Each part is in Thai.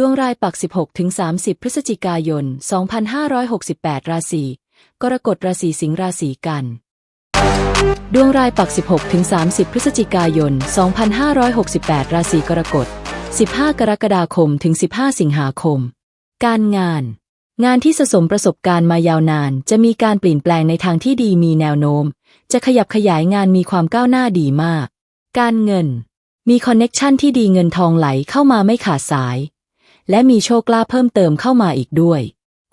ดวงรายปัก 16-30 พฤศจิกายน 2568 ราศีกรกฎราศีสิงห์ราศีกัน ดวงรายปัก 16-30 พฤศจิกายน 2568 ราศีกรกฎ 15 กรกฎาคมถึง 15 สิงหาคม การงาน งานที่สะสมประสบการณ์มายาวนาน จะมีการเปลี่ยนแปลงในทางที่ดีมีแนวโน้ม จะขยับขยายงานมีความก้าวหน้าดีมาก การเงิน มีคอนเน็กชันที่ดีเงินทองไหลเข้ามาไม่ขาดสาย และมีโชคลาภเพิ่มเติมเข้ามาอีกด้วย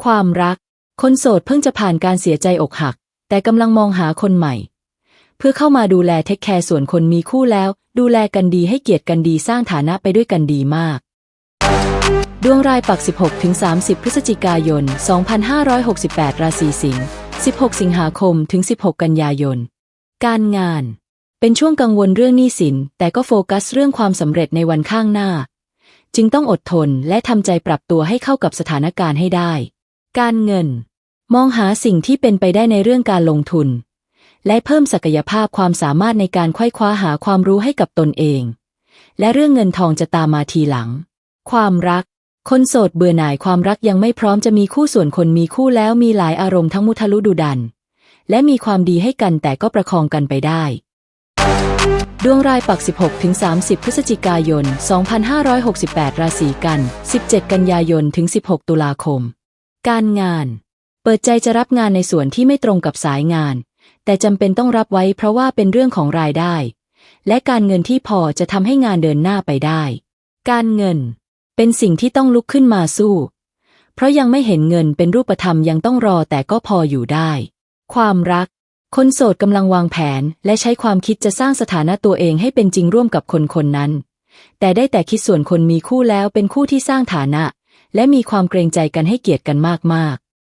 ความรัก คนโสดเพิ่งจะผ่านการเสียใจอกหัก แต่กำลังมองหาคนใหม่ เพื่อเข้ามาดูแลเทคแคร์ส่วนคนมีคู่แล้ว ดูแลกันดีให้เกียรติกันดีสร้างฐานะไปด้วยกันดีมาก ดวงรายปัก 16-30 พฤศจิกายน 2568 ราศีสิงห์ 16 สิงหาคมถึง 16 กันยายน การงาน เป็นช่วงกังวลเรื่องหนี้สิน แต่ก็โฟกัสเรื่องความสำเร็จในวันข้างหน้า จึงต้องอดทนและทำใจปรับตัวให้เข้ากับสถานการณ์ให้ได้ การเงิน มองหาสิ่งที่เป็นไปได้ในเรื่องการลงทุน และเพิ่มศักยภาพความสามารถในการไขว้คว้าหาความรู้ให้กับตนเอง และเรื่องเงินทองจะตามมาทีหลัง ความรัก คนโสดเบื่อหน่ายความรักยังไม่พร้อมจะมีคู่ส่วนคนมีคู่แล้วมีหลายอารมณ์ทั้งมุทะลุดุดัน และมีความดีให้กันแต่ก็ประคองกันไปได้ ดวงรายปัก 16-30 พฤศจิกายน 2568 ราศีกัน 17 กันยายน ถึง 16 ตุลาคม การงาน เปิดใจจะรับงานในส่วนที่ไม่ตรงกับสายงาน แต่จำเป็นต้องรับไว้เพราะว่าเป็นเรื่องของรายได้ และการเงินที่พอจะทำให้งานเดินหน้าไปได้ การเงิน เป็นสิ่งที่ต้องลุกขึ้นมาสู้ เพราะยังไม่เห็นเงินเป็นรูปธรรมยังต้องรอแต่ก็พออยู่ได้ ความรัก คนโสดกำลังวางแผนและใช้ความคิดจะสร้างสถานะตัวเองให้เป็นจริงร่วมกับคนคนนั้น แต่ได้แต่คิดส่วนคนมีคู่แล้วเป็นคู่ที่สร้างฐานะ และมีความเกรงใจกันให้เกียรติกันมาก